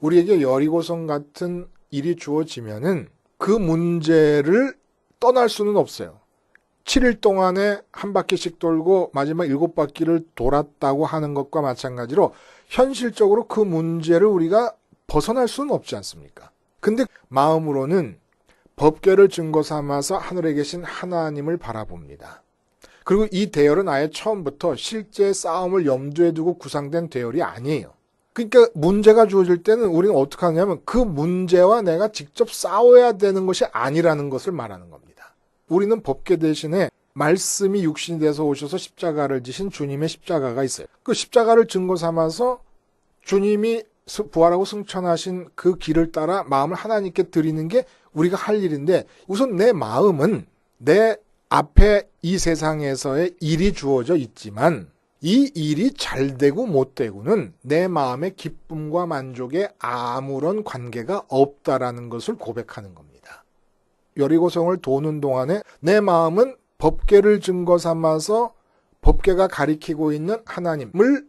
우리에게 여리고성 같은 일이 주어지면은 그 문제를 떠날 수는 없어요. 7일 동안에 한 바퀴씩 돌고 마지막 일곱 바퀴를 돌았다고 하는 것과 마찬가지로 현실적으로 그 문제를 우리가 벗어날 수는 없지 않습니까? 근데 마음으로는 법궤를 증거 삼아서 하늘에 계신 하나님을 바라봅니다. 그리고 이 대열은 아예 처음부터 실제 싸움을 염두에 두고 구상된 대열이 아니에요. 그러니까 문제가 주어질 때는 우리는 어떻게 하냐면 그 문제와 내가 직접 싸워야 되는 것이 아니라는 것을 말하는 겁니다. 우리는 법계 대신에 말씀이 육신이 돼서 오셔서 십자가를 지신 주님의 십자가가 있어요. 그 십자가를 증거 삼아서 주님이 스- 부활하고 승천하신 그 길을 따라 마음을 하나님께 드리는 게 우리가 할 일인데 우선 내 마음은 내 앞에 이 세상에서의 일이 주어져 있지만 이 일이 잘 되고 못 되고는 내 마음의 기쁨과 만족에 아무런 관계가 없다라는 것을 고백하는 겁니다. 여리고성을 도는 동안에 내 마음은 법계를 증거 삼아서 법계가 가리키고 있는 하나님을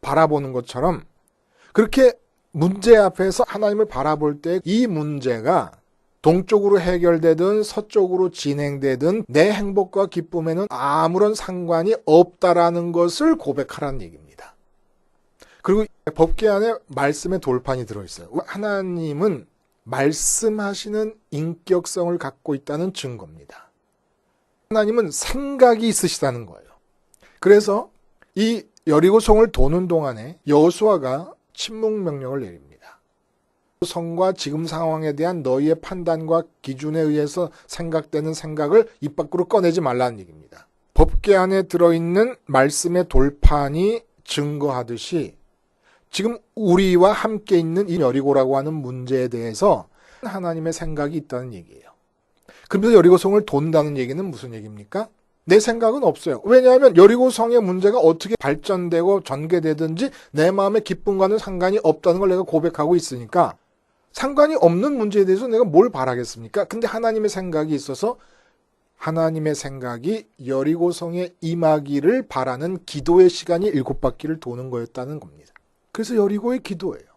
바라보는 것처럼 그렇게 문제 앞에서 하나님을 바라볼 때 이 문제가 동쪽으로 해결되든 서쪽으로 진행되든 내 행복과 기쁨에는 아무런 상관이 없다라는 것을 고백하라는 얘기입니다. 그리고 법계 안에 말씀의 돌판이 들어있어요. 하나님은 말씀하시는 인격성을 갖고 있다는 증거입니다. 하나님은 생각이 있으시다는 거예요. 그래서 이 여리고성을 도는 동안에 여호수아가 침묵 명령을 내립니다. 성과 지금 상황에 대한 너희의 판단과 기준에 의해서 생각되는 생각을 입 밖으로 꺼내지 말라는 얘기입니다. 법계 안에 들어있는 말씀의 돌판이 증거하듯이 지금 우리와 함께 있는 이 여리고라고 하는 문제에 대해서 하나님의 생각이 있다는 얘기예요. 그러면서 여리고성을 돈다는 얘기는 무슨 얘기입니까? 내 생각은 없어요. 왜냐하면 여리고성의 문제가 어떻게 발전되고 전개되든지 내 마음의 기쁨과는 상관이 없다는 걸 내가 고백하고 있으니까 상관이 없는 문제에 대해서 내가 뭘 바라겠습니까? 근데 하나님의 생각이 있어서 하나님의 생각이 여리고성에 임하기를 바라는 기도의 시간이 일곱 바퀴를 도는 거였다는 겁니다. 그래서 여리고의 기도예요.